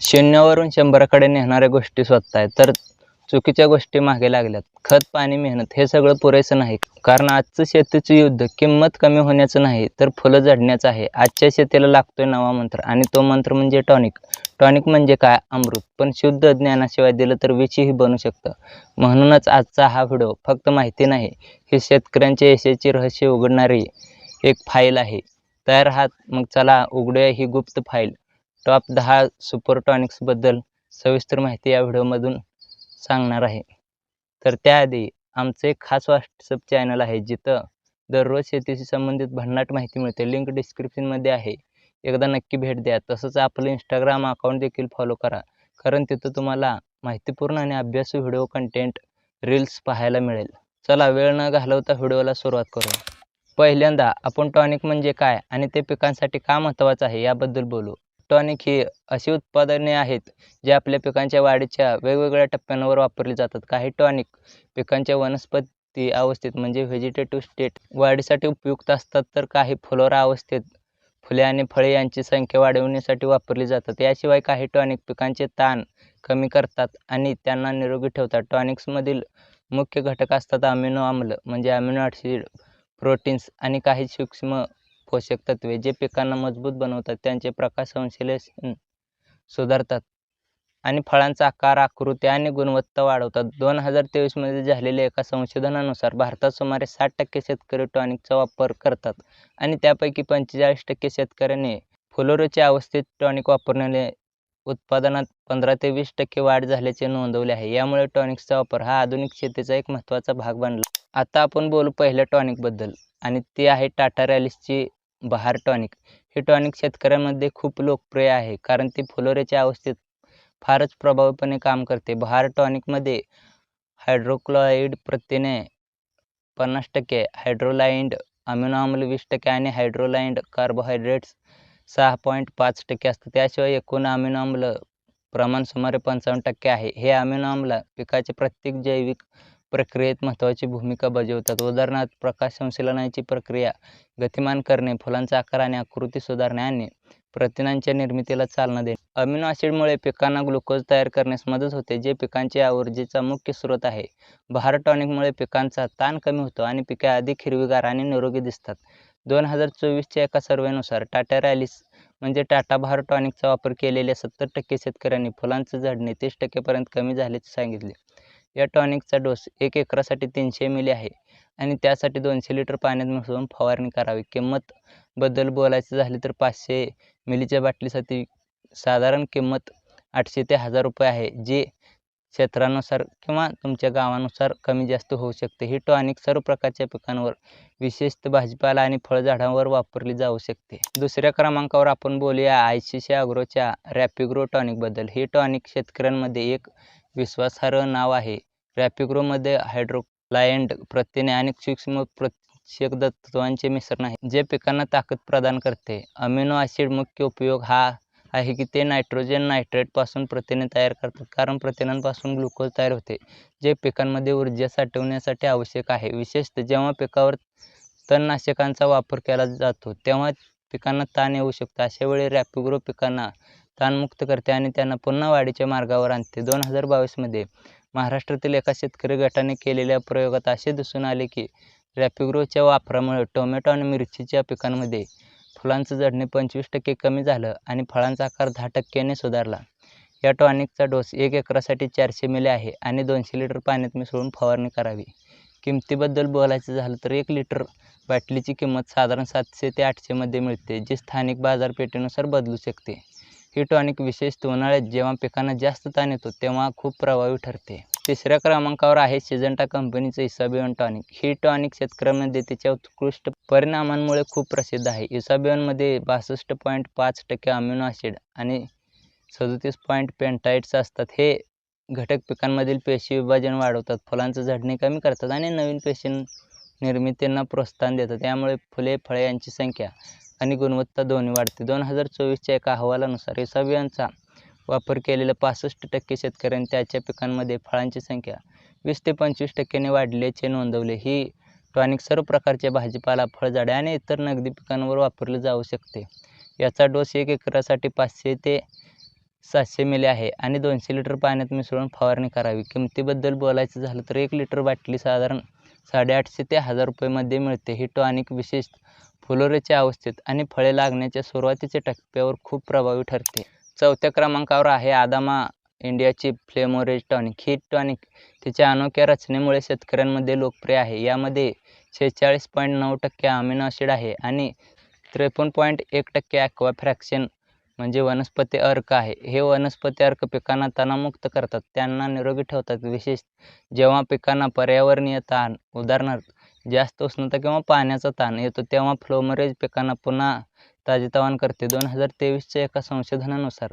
शून्यावरून शंभराकडे नेणाऱ्या गोष्टी स्वतः आहेत. तर चुकीच्या गोष्टी मागे लागल्यात. खत पाणी मेहनत हे सगळं पुरेसं नाही. कारण आजचं शेतीचं युद्ध किंमत कमी होण्याचं नाही तर फुलं झडण्याचं आहे. आजच्या शेतीला लागतोय नवा मंत्र आणि तो मंत्र म्हणजे टॉनिक. टॉनिक म्हणजे काय? अमृत. पण शुद्ध ज्ञानाशिवाय दिलं तर विचीही बनू शकतं. म्हणूनच आजचा हा व्हिडिओ फक्त माहिती नाही ही शेतकऱ्यांच्या यशाची रहस्य उघडणारी एक फाईल आहे. तयार आहात? मग चला उघडूया ही गुप्त फाईल टॉप दहा सुपर टॉनिक्सबद्दल सविस्तर माहिती या व्हिडिओमधून सांगणार आहे. तर त्याआधी आमचं एक खास व्हॉट्सअप चॅनल आहे जिथं दररोज शेतीशी संबंधित भन्नाट माहिती मिळते. लिंक डिस्क्रिप्शनमध्ये आहे. एकदा नक्की भेट द्या. तसंच आपलं इंस्टाग्राम अकाउंट देखील फॉलो करा. कारण तिथं तुम्हाला माहितीपूर्ण आणि अभ्यासू व्हिडिओ कंटेंट रील्स पाहायला मिळेल. चला वेळ न घालवता व्हिडिओला सुरुवात करू पहिल्यांदा आपण टॉनिक म्हणजे काय आणि ते पिकांसाठी का महत्त्वाचं आहे याबद्दल बोलू. टॉनिक ही अशी उत्पादने आहेत जे आपल्या पिकांच्या वाढीच्या वेगवेगळ्या टप्प्यांवर वापरली जातात. काही टॉनिक पिकांच्या वनस्पती अवस्थेत म्हणजे व्हेजिटेटिव्ह स्टेट वाढीसाठी उपयुक्त असतात तर काही फ्लोरा अवस्थेत फुले आणि फळे यांची संख्या वाढवण्यासाठी वापरली जातात. याशिवाय काही टॉनिक पिकांचे ताण कमी करतात आणि त्यांना निरोगी ठेवतात. टॉनिक्समधील मुख्य घटक असतात अमिनो आम्ल म्हणजे अमिनो ॲसिड प्रोटीन्स आणि काही सूक्ष्म पोषक तत्वे जे पिकांना मजबूत बनवतात त्यांचे प्रकाश संश्लेषण सुधारतात. आणि फळांचा आकार आकृती आणि गुणवत्ता वाढवतात. दोन हजार तेवीसमध्ये झालेल्या एका संशोधनानुसार भारतात सुमारे साठ टक्के शेतकरी टॉनिकचा वापर करतात. आणि त्यापैकी पंचेचाळीस टक्के शेतकऱ्यांनी फुलोरोच्या अवस्थेत टॉनिक वापरण्याने उत्पादनात पंधरा ते वीस टक्के वाढ झाल्याचे नोंदवले आहे. यामुळे टॉनिक्सचा वापर हा आधुनिक शेतीचा एक महत्त्वाचा भाग बनला. आता आपण बोलू पहिल्या टॉनिकबद्दल. आणि ते आहे टाटा रॅलिसची बहार टॉनिक. हे टॉनिक शेतकऱ्यांमध्ये खूप लोकप्रिय आहे कारण ते फुलोरेच्या अवस्थेत फारच प्रभावीपणे काम करते. बहार टॉनिकमध्ये हायड्रोक्लोराईड प्रथिने पन्नास टक्के हायड्रोलाइंड अमिनो वीस टक्के आणि हायड्रोलाइंड कार्बोहायड्रेट्स सहा पॉईंट पाच टक्के असतं त्याशिवाय एकूण अमिनो प्रमाण सुमारे पंचावन्न टक्के आहे. हे अमिनो पिकाचे प्रत्येक जैविक प्रक्रियेत महत्त्वाची भूमिका बजावतात. उदाहरणार्थ प्रकाश संश्लेषणाची प्रक्रिया गतिमान करणे फुलांचा आकार आणि आकृती सुधारणे आणि प्रथिनांच्या निर्मितीला चालना देणे. अमिनो ॲसिडमुळे पिकांना ग्लुकोज तयार करण्यास मदत होते जे पिकांच्या ऊर्जेचा मुख्य स्रोत आहे. बहार टॉनिकमुळे पिकांचा ताण कमी होतो आणि पिके अधिक हिरवीगार आणि निरोगी दिसतात. दोन हजार चोवीसच्या एका सर्वेनुसार टाटा रॅलीस म्हणजे टाटा बहार टॉनिकचा वापर केलेल्या सत्तर टक्के शेतकऱ्यांनी फुलांचं झडणे तीस टक्केपर्यंत कमी झाल्याचे सांगितले. या टॉनिकचा डोस एक एकरासाठी तीनशे एम आहे. आणि त्यासाठी दोनशे लिटर पाण्यात मिसळून फवारणी करावी. किंमतबद्दल बोलायचं झाले तर पाचशे मिलीच्या बाटलीसाठी साधारण किंमत आठशे ते हजार रुपये आहे जे क्षेत्रानुसार किंवा तुमच्या गावानुसार कमी जास्त होऊ शकते. ही टॉनिक सर्व प्रकारच्या पिकांवर विशेषतः भाजीपाला आणि फळझाडांवर वापरली जाऊ शकते. दुसऱ्या क्रमांकावर आपण बोलूया आय सी सी अग्रोच्या रॅपिग्रो टॉनिकबद्दल ही टॉनिक शेतकऱ्यांमध्ये एक विश्वासार्ह नाव आहे. रॅपिग्रोमध्ये हायड्रोक्लायंट प्रथिने आणि सूक्ष्म पोषक तत्वांचे मिश्रण आहे जे पिकांना ताकद प्रदान करते. अमिनो ॲसिड मुख्य उपयोग हा आहे की ते नायट्रोजन नायट्रेटपासून प्रथिने तयार करतात कारण प्रथिनांपासून ग्लुकोज तयार होते जे पिकांमध्ये ऊर्जा साठवण्यासाठी आवश्यक आहे. विशेषतः जेव्हा पिकावर तणनाशकांचा वापर केला जातो तेव्हा पिकांना ताण येऊ शकतो. अशा वेळी रॅपिग्रो पिकांना ताणमुक्त करते आणि त्यांना पुन्हा वाढीच्या मार्गावर आणते. दोन हजार बावीसमध्ये महाराष्ट्रातील एका शेतकरी गटाने केलेल्या प्रयोगात असे दिसून आले की रॅपिग्रोच्या वापरामुळे टोमॅटो आणि मिरचीच्या पिकांमध्ये फुलांचं जडणे पंचवीस टक्के कमी झालं आणि फळांचा आकार दहा टक्क्याने सुधारला. या टॉनिकचा डोस एक एकरासाठी चारशे मिली आहे आणि दोनशे लिटर पाण्यात मिसळून फवारणी करावी. किमतीबद्दल बोलायचं झालं तर एक लिटर बाटलीची किंमत साधारण सातशे ते आठशेमध्ये मिळते जी स्थानिक बाजारपेठेनुसार बदलू शकते. ही टॉनिक विशेषतः उन्हाळ्यात जेव्हा पिकांना जास्त ताण येतो तेव्हा खूप प्रभावी ठरते. तिसऱ्या क्रमांकावर आहे सिजंटा कंपनीचं इसाबियन टॉनिक ही टॉनिक शेतकऱ्यांमध्ये तिच्या उत्कृष्ट परिणामांमुळे खूप प्रसिद्ध आहे. इसाबियनमध्ये बासष्ट पॉईंट पाच टक्के अमिनो ॲसिड आणि सदतीस पॉईंट पेंटाईट्स असतात. हे घटक पिकांमधील पेशी विभाजन वाढवतात फुलांचं झडणे कमी करतात आणि नवीन पेशी निर्मितींना प्रोत्साहन देतात. त्यामुळे फुले फळे यांची संख्या आणि गुणवत्ता दोन्ही वाढते. दोन हजार चोवीसच्या एका अहवालानुसार इसाबियनचा वापर केलेल्या पासष्ट टक्के शेतकऱ्यांनी त्याच्या पिकांमध्ये फळांची संख्या वीस ते पंचवीस टक्क्याने वाढल्याचे नोंदवले. ही टॉनिक सर्व प्रकारच्या भाजीपाला फळझाडे आणि इतर नगदी पिकांवर वापरले जाऊ शकते. याचा डोस एक एकरासाठी पाचशे ते सातशे मिली आहे आणि दोनशे लिटर पाण्यात मिसळून फवारणी करावी. किमतीबद्दल बोलायचं झालं तर एक लिटर बाटली साधारण साडेआठशे ते हजार रुपयेमध्ये मिळते. ही टॉनिक विशेष फुलोरेच्या अवस्थेत आणि फळे लागण्याच्या सुरुवातीच्या टप्प्यावर खूप प्रभावी ठरते. चौथ्या क्रमांकावर आहे आदामा इंडियाची फ्लेमोरेज टॉनिक. ही टॉनिक तिच्या अनोख्या रचनेमुळे शेतकऱ्यांमध्ये लोकप्रिय आहे. यामध्ये शेहेचाळीस पॉईंट नऊ टक्के अमिनो ॲसिड आहे आणि त्रेपन्न पॉईंट एक टक्के ॲक्वा फ्रॅक्शन म्हणजे वनस्पती अर्क आहे. हे वनस्पती अर्क पिकांना तणावमुक्त करतात. त्यांना निरोगी ठेवतात. विशेष जेव्हा पिकांना पर्यावरणीय ताण उदाहरणार्थ जास्त उष्णता किंवा पाण्याचा ताण येतो तेव्हा फ्लोमरेज पिकांना पुन्हा ताजेतवान करते. दोन हजार तेवीसच्या एका संशोधनानुसार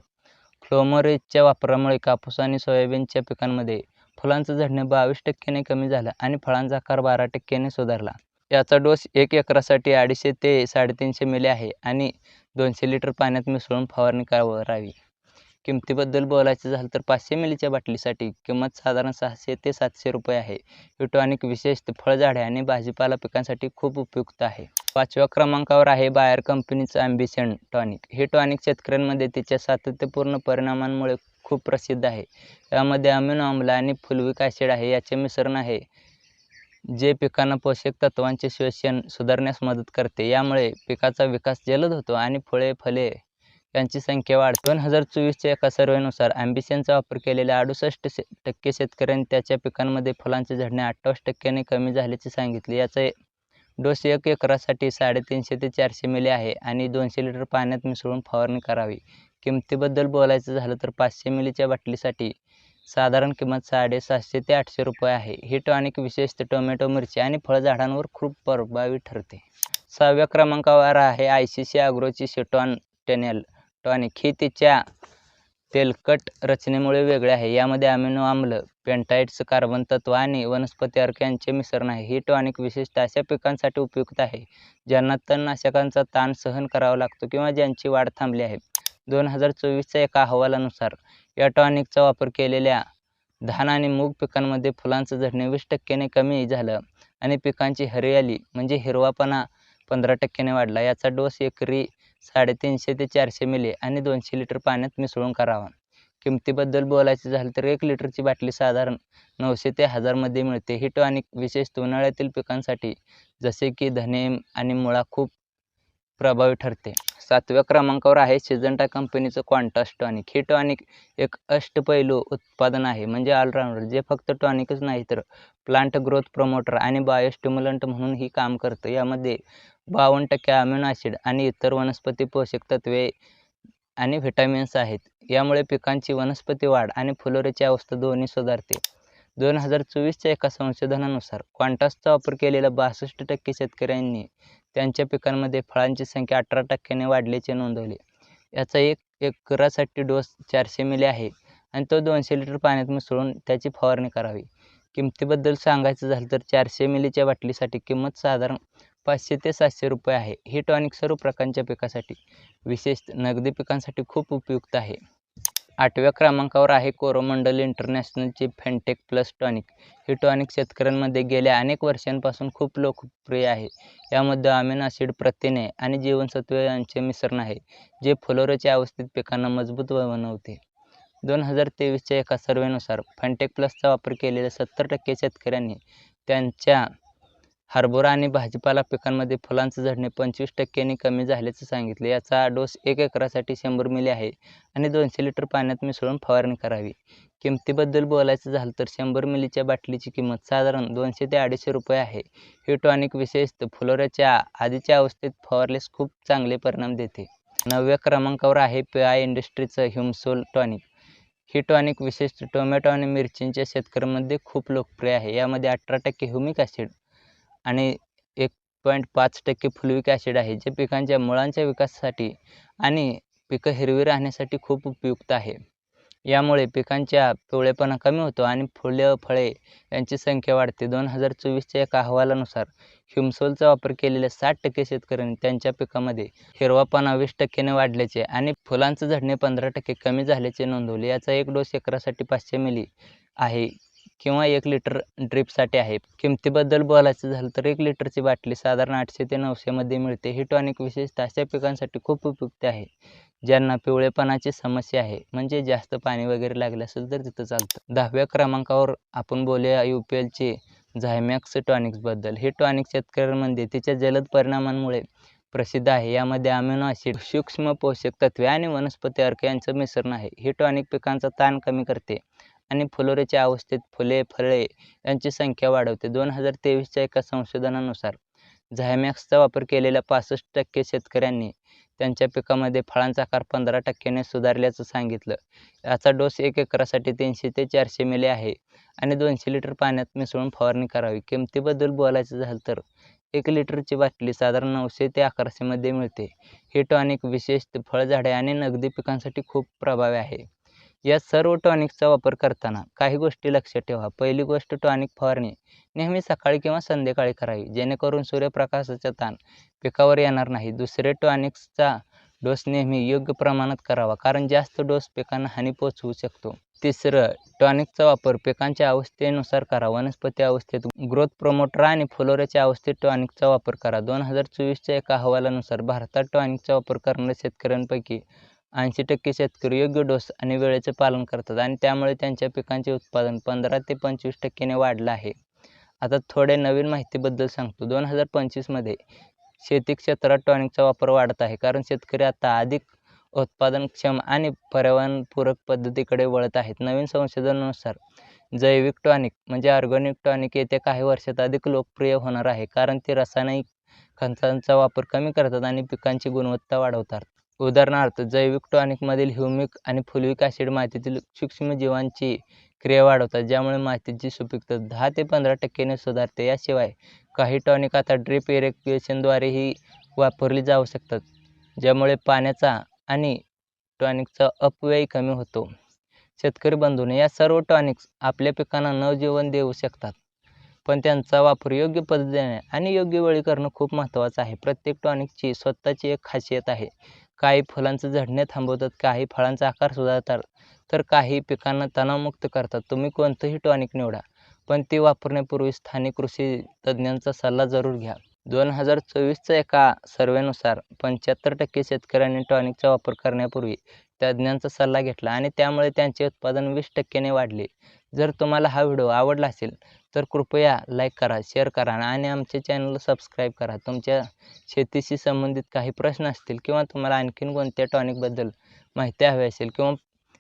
फ्लोमरेजच्या वापरामुळे कापूस आणि सोयाबीनच्या पिकांमध्ये फुलांचं झडणे बावीस टक्क्याने कमी झालं आणि फळांचा आकार बारा टक्क्याने सुधारला. याचा डोस एक एकरासाठी अडीचशे ते साडेतीनशे मिली आहे आणि दोनशे लिटर पाण्यात मिसळून फवारणी करावी किमतीबद्दल बोलायचं झालं तर पाचशे मिलीच्या बाटलीसाठी किंमत साधारण सहाशे ते सातशे रुपये आहे. ही टॉनिक विशेषतः फळझाडे आणि भाजीपाला पिकांसाठी खूप उपयुक्त आहे. पाचव्या क्रमांकावर आहे बायर कंपनीचं ॲम्बिशन टॉनिक. हे टॉनिक शेतकऱ्यांमध्ये तिच्या सातत्यपूर्ण परिणामांमुळे खूप प्रसिद्ध आहे. यामध्ये अमिनो आम्ल आणि फुलविक ॲसिड आहे याचे मिश्रण आहे. जे पिकांना पोषक तत्वांचे शोषण सुधारण्यास मदत करते यामुळे पिकाचा विकास जलद होतो आणि फळे फले यांची संख्या वाढते. दोन हजार चोवीसच्या एका सर्वेनुसार ॲम्बिशनचा वापर केलेल्या अडुसष्ट शे टक्के शेतकऱ्यांनी त्याच्या पिकांमध्ये फुलांचे झडणे अठ्ठावीस टक्क्याने कमी झाल्याचे सांगितले. याचा डोस एक एकरासाठी साडेतीनशे ते चारशे मिली आहे आणि दोनशे लिटर पाण्यात मिसळून फवारणी करावी. किमतीबद्दल बोलायचं झालं तर पाचशे मिलीच्या बाटलीसाठी साधारण किंमत साडेसातशे ते आठशे रुपये आहे. ही टॉनिक विशेषतः टोमॅटो मिरची आणि फळझाडांवर खूप प्रभावी ठरते. सहाव्या क्रमांकावर आहे आय सी सी आग्रोची शेटॉन टेनेल. टॉनिक ही तिच्या तेलकट रचनेमुळे वेगळे आहे. यामध्ये अमिनो आम्ल पेंटाईड्स कार्बन तत्व आणि वनस्पती अर्क यांचे मिश्रण आहे. ही टॉनिक विशेषतः अशा पिकांसाठी उपयुक्त आहे ज्यांना तणनाशकांचा ताण सहन करावा लागतो किंवा ज्यांची वाढ थांबली आहे. दोन हजार चोवीसच्या एका अहवालानुसार या टॉनिकचा वापर केलेल्या धान आणि मूग पिकांमध्ये फुलांचं झडणे वीस टक्क्याने कमी झालं आणि पिकांची हरियाली म्हणजे हिरवापणा पंधरा टक्क्याने वाढला. याचा डोस एकरी साडेतीनशे ते चारशे मिली आणि दोनशे लिटर पाण्यात मिसळून करावा. किमतीबद्दल बोलायचं झालं तर एक लिटरची बाटली साधारण नऊशे ते हजारमध्ये मिळते. ही टॉनिक विशेषतः उन्हाळ्यातील पिकांसाठी जसे की धने आणि मुळा खूप प्रभावी ठरते. सातव्या क्रमांकावर आहे सिजंटा कंपनीचं क्वांटास टॉनिक हे टॉनिक एक अष्टपैलू उत्पादन आहे म्हणजे ऑलराऊंडर जे फक्त टॉनिकच नाही तर प्लांट ग्रोथ प्रमोटर आणि बायोस्टिम्युलंट म्हणूनही काम करतं. यामध्ये बावन्न टक्के अमिनो ॲसिड आणि इतर वनस्पती पोषक तत्वे आणि व्हिटॅमिन्स आहेत. यामुळे पिकांची वनस्पती वाढ आणि फुलोरेची अवस्था दोन्ही सुधारते. दोन हजार चोवीसच्या एका संशोधनानुसार क्वांटासचा वापर केलेल्या बासष्ट टक्के शेतकऱ्यांनी त्यांच्या पिकांमध्ये फळांची संख्या अठरा टक्क्याने वाढल्याचे नोंदवले. याचा एक एकरासाठी डोस चारशे मिली आहे आणि तो दोनशे लिटर पाण्यात मिसळून त्याची फवारणी करावी. किमतीबद्दल सांगायचं झालं तर चारशे मिलीच्या बाटलीसाठी किंमत साधारण पाचशे ते सातशे रुपये आहे. ही टॉनिक सर्व प्रकारच्या पिकासाठी विशेष नगदी पिकांसाठी खूप उपयुक्त आहे. आठव्या क्रमांकावर आहे कोरोमंडल इंटरनॅशनलची फेंटेक प्लस टॉनिक. ही टॉनिक शेतकऱ्यांमध्ये गेल्या अनेक वर्षांपासून खूप लोकप्रिय आहे. यामध्ये अमिनो ॲसिड प्रथिने आणि जीवनसत्वे यांचे मिश्रण आहे जे फुलोरेच्या अवस्थेत पिकांना मजबूत बनवते. दोन हजार तेवीसच्या एका सर्वेनुसार फेंटेक प्लसचा वापर केलेल्या सत्तर टक्के शेतकऱ्यांनी त्यांच्या हरभरा आणि भाजीपाला पिकांमध्ये फुलांचं झडणे पंचवीस टक्क्यांनी कमी झाल्याचं सांगितले. याचा डोस एक एकरासाठी शंभर मिली आहे आणि दोनशे लिटर पाण्यात मिसळून फवारणी करावी. किमतीबद्दल बोलायचं झालं तर शंभर मिलीच्या बाटलीची किंमत साधारण दोनशे ते अडीचशे रुपये आहे. ही टॉनिक विशेषतः फुलोऱ्याच्या आधीच्या अवस्थेत फवारल्यास खूप चांगले परिणाम देते. नवव्या क्रमांकावर आहे पी आय इंडस्ट्रीचं ह्युमसोल टॉनिक. ही टॉनिक विशेषतः टोमॅटो आणि मिरचींच्या शेतकऱ्यांमध्ये खूप लोकप्रिय आहे. यामध्ये अठरा टक्के ह्युमिक ॲसिड आणि एक पॉईंट पाच टक्के फुलविक ॲसिड आहे जे पिकांच्या मुळांच्या विकासासाठी आणि पिकं हिरवी राहण्यासाठी खूप उपयुक्त आहे. यामुळे पिकांच्या पिवळेपणा कमी होतो आणि फुलं फळे यांची संख्या वाढते. दोन हजार चोवीसच्या एका अहवालानुसार ह्युमसोलचा वापर केलेल्या साठ टक्के शेतकऱ्यांनी त्यांच्या पिकामध्ये हिरवापणा वीस टक्क्याने वाढल्याचे आणि फुलांचं झडणे पंधरा टक्के कमी झाल्याचे नोंदवले. याचा एक डोस एकरासाठी पाचशे मिली आहे. किंवा एक लिटर ड्रिपसाठी आहे. किमतीबद्दल बोलायचं झालं तर एक लिटरची बाटली साधारण आठशे ते नऊशेमध्ये मिळते. ही टॉनिक विशेषतः अशा पिकांसाठी खूप उपयुक्त आहे ज्यांना पिवळेपणाची समस्या आहे. म्हणजे जास्त पाणी वगैरे लागले असेल तर तिथं चालतं. दहाव्या क्रमांकावर आपण बोलूया यू पी एलचे झायमॅक्स टॉनिक्सबद्दल हे टॉनिक शेतकऱ्यांमध्ये तिच्या जलद परिणामांमुळे प्रसिद्ध आहे. यामध्ये अमिनो ॲसिड सूक्ष्म पोषक तत्वे आणि वनस्पती अर्क यांचं मिश्रण आहे. हे टॉनिक पिकांचा ताण कमी करते. आणि फुलोऱ्याच्या अवस्थेत फुले फळे यांची संख्या वाढवते. दोन हजार तेवीसच्या एका संशोधनानुसार झायमॅक्सचा वापर केलेल्या पासष्ट टक्के शेतकऱ्यांनी त्यांच्या पिकामध्ये फळांचा आकार पंधरा टक्क्याने सुधारल्याचं सांगितलं. याचा डोस एक एकरासाठी तीनशे ते चारशे मिली आहे आणि दोनशे लिटर पाण्यात मिसळून फवारणी करावी. किमतीबद्दल बोलायचं झालं तर एक लिटरची बाटली साधारण नऊशे ते अकराशेमध्ये मिळते. हे टॉनिक विशेषतः फळझाडे आणि नगदी पिकांसाठी खूप प्रभावी आहे. या सर्व टॉनिकचा वापर करताना काही गोष्टी लक्षात ठेवा. पहिली गोष्ट टॉनिक फवारणी. नेहमी सकाळी किंवा संध्याकाळी करावी जेणेकरून सूर्यप्रकाशाचा ताण पिकावर येणार नाही. दुसरे टॉनिक्सचा डोस नेहमी योग्य प्रमाणात करावा कारण जास्त डोस पिकांना हानी पोचवू शकतो. तिसरं टॉनिकचा वापर पिकांच्या अवस्थेनुसार करा. वनस्पती अवस्थेत ग्रोथ प्रोमोटर आणि फुलोऱ्याच्या अवस्थेत टॉनिकचा वापर करा. दोन हजार चोवीसच्या एका अहवालानुसार भारतात टॉनिकचा वापर करणाऱ्या शेतकऱ्यांपैकी ऐंशी टक्के शेतकरी योग्य डोस आणि वेळेचे पालन करतात आणि त्यामुळे त्यांच्या पिकांचे उत्पादन पंधरा ते पंचवीस टक्क्याने वाढलं आहे. आता थोडे नवीन माहितीबद्दल सांगतो. दोन हजार पंचवीसमध्ये शेती क्षेत्रात टॉनिकचा वापर वाढत आहे कारण शेतकरी आता अधिक उत्पादनक्षम आणि पर्यावरणपूरक पद्धतीकडे वळत आहेत. नवीन संशोधनानुसार जैविक टॉनिक म्हणजे ऑर्गॅनिक टॉनिक येत्या काही वर्षात अधिक लोकप्रिय होणार आहे कारण ते रासायनिक खतांचा वापर कमी करतात आणि पिकांची गुणवत्ता वाढवतात. उदाहरणार्थ जैविक टॉनिकमधील ह्युमिक आणि फुलविक ॲसिड मातीतील सूक्ष्मजीवांची क्रिया वाढवतात ज्यामुळे मातीची सुपीकता दहा ते पंधरा टक्क्याने सुधारते. याशिवाय काही टॉनिक आता ड्रिप इरेक्युएशनद्वारेही वापरली जाऊ शकतात ज्यामुळे पाण्याचा आणि टॉनिकचा अपव्यय कमी होतो. शेतकरी बंधूने या सर्व टॉनिक्स आपल्या पिकांना नवजीवन देऊ शकतात पण त्यांचा वापर योग्य पद्धतीने आणि योग्य वेळी करणं खूप महत्त्वाचं आहे. प्रत्येक टॉनिकची स्वतःची एक खासियत आहे. काही फुलांचं झडणे थांबवतात काही फळांचा आकार सुधारतात तर काही पिकांना तणावमुक्त करतात. तुम्ही कोणतंही टॉनिक निवडा पण ती वापरण्यापूर्वी स्थानिक कृषी तज्ज्ञांचा सल्ला जरूर घ्या. दोन हजार चोवीसच्या एका सर्वेनुसार पंच्याहत्तर टक्के शेतकऱ्यांनी टॉनिकचा वापर करण्यापूर्वी तज्ज्ञांचा सल्ला घेतला आणि त्यामुळे त्यांचे उत्पादन वीस टक्क्याने वाढले. जर तुम्हाला हा व्हिडिओ आवडला असेल तर कृपया लाईक करा शेअर करा आणि आमच्या चॅनलला सबस्क्राईब करा. तुमच्या शेतीशी संबंधित काही प्रश्न असतील किंवा तुम्हाला आणखीन कोणत्या टॉनिकबद्दल माहिती हवी असेल किंवा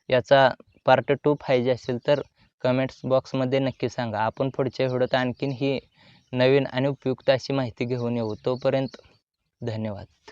याचा पार्ट टू पाहिजे असेल तर कमेंट्स बॉक्समध्ये नक्की सांगा. आपण पुढच्या व्हिडिओत आणखीन ही नवीन आणि उपयुक्त अशी माहिती घेऊन येऊ. तोपर्यंत धन्यवाद.